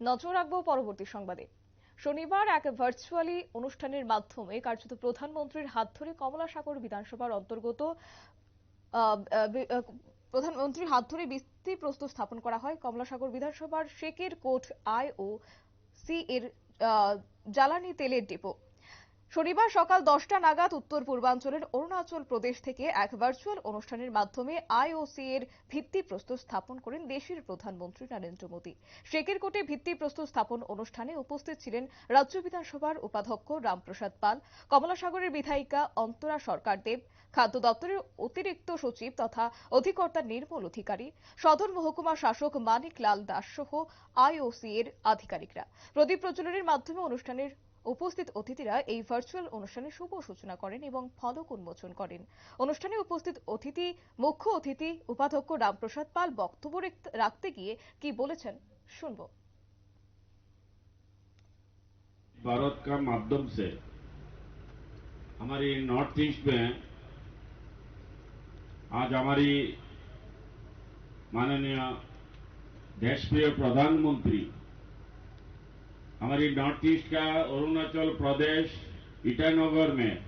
নজর রাখব পরবর্তী সংবাদে। শনিবার এক ভার্চুয়ালি অনুষ্ঠানের মাধ্যমে কার্যত প্রধানমন্ত্রীর হাত ধরে কমলাসাগর বিধানসভার অন্তর্গত প্রধানমন্ত্রীর হাত ধরে ভিত্তি প্রস্তুত স্থাপন করা হয় কমলাসাগর বিধানসভার শেকের কোট আই ও সি এর জ্বালানি তেলের ডিপো। শনিবার সকাল দশটা নাগাদ উত্তর পূর্বাঞ্চলের অরুণাচল প্রদেশ থেকে এক ভার্চুয়াল অনুষ্ঠানের মাধ্যমে আইওসি এর ভিত্তি প্রস্তুত স্থাপন করেন দেশের প্রধানমন্ত্রী নরেন্দ্র মোদী। শেকের কোটে ভিত্তি প্রস্তুত স্থাপন অনুষ্ঠানে উপস্থিত ছিলেন রাজ্য বিধানসভার উপাধ্যক্ষ রামপ্রসাদ পাল, কমলাসাগরের বিধায়িকা অন্তরা সরকার দেব খাদ্য দপ্তরের অতিরিক্ত সচিব তথা অধিকর্তা নির্মল অধিকারী, সদর মহকুমা শাসক মানিক লাল দাস সহ আইওসি এর আধিকারিকরা। প্রদীপ প্রজ্বলনের মাধ্যমে অনুষ্ঠানের উপস্থিত অতিথিরা এই ভার্চুয়াল অনুষ্ঠানের শুভ সূচনা করেন এবং ফলক উন্মোচন করেন অনুষ্ঠানে উপস্থিত অতিথি মুখ্য অতিথি উপাধ্যক্ষ রামপ্রসাদ পাল বক্তব্য রেখ- রাখতে গিয়ে কি বলেছেন শুনবো भारत का माध्यम से हमारी नॉर्थ ईस्ट में आज हमारी माननीय देशप्रिय प्रधानमंत्री हमारी नॉर्थ ईस्ट का अरुणाचल प्रदेश ईटानगर में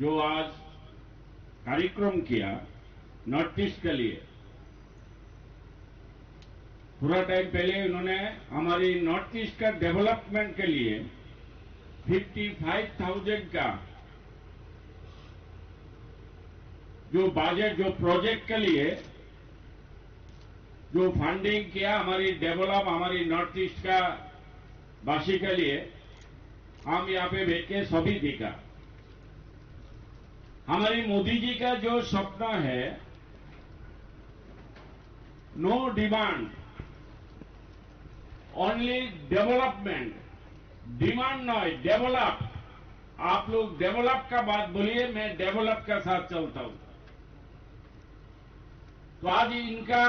जो आज कार्यक्रम किया नॉर्थ ईस्ट के लिए थोड़ा टाइम पहले उन्होंने हमारी नॉर्थ ईस्ट का डेवलपमेंट के लिए 55,000 का जो बजट जो प्रोजेक्ट के लिए जो फंडिंग किया हमारी डेवलप हमारी नॉर्थ ईस्ट का वासी के लिए हम यहाँ पे बैठ के सभी देखा हमारी मोदी जी का जो सपना है no demand only development demand नॉय develop आप लोग डेवलप का बात बोलिए, मैं डेवलप का साथ चलता हूँ। तो आज इनका,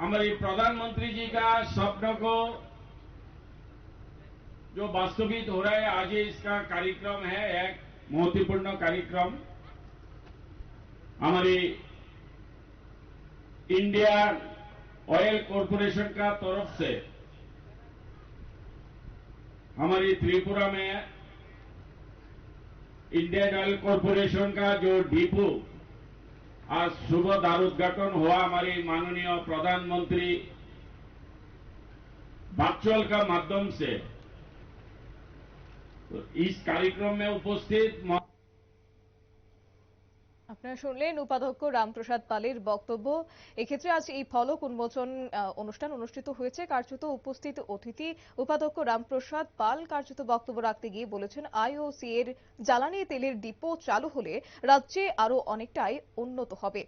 हमारे प्रधानमंत्री जी का स्वप्न को जो वास्तवित हो रहा है, आज इसका कार्यक्रम है एक महत्वपूर्ण कार्यक्रम। हमारी इंडिया ऑयल कॉरपोरेशन का तरफ़ से हमारी त्रिपुरा में इंडियन ऑयल कॉरपोरेशन का जो डिपो, आज शुभ दारोद्घाटन हुआ, हमारी माननीय प्रधानमंत्री वर्चुअल का माध्यम से। इस कार्यक्रम में उपस्थित मौ- আপনারা শুনলেন উপাধ্যক্ষ রামপ্রসাদ পালের বক্তব্য। এক্ষেত্রে আজ এই ফলক উন্মোচন অনুষ্ঠান অনুষ্ঠিত হয়েছে। কার্যত উপস্থিত অতিথি উপাধ্যক্ষ রামপ্রসাদ পাল কার্যত বক্তব্য রাখতে গিয়ে বলেছেন, আইওসি এর জ্বালানি তেলের ডিপো চালু হলে রাজ্যে আরও অনেকটাই উন্নত হবে।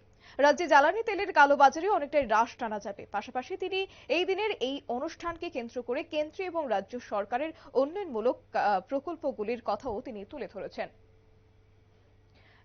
রাজ্যে জ্বালানি তেলের কালোবাজারে অনেকটাই হ্রাস টানা যাবে। পাশাপাশি তিনি এই দিনের এই অনুষ্ঠানকে কেন্দ্র করে কেন্দ্রীয় এবং রাজ্য সরকারের উন্নয়নমূলক প্রকল্পগুলির কথাও তিনি তুলে ধরেছেন।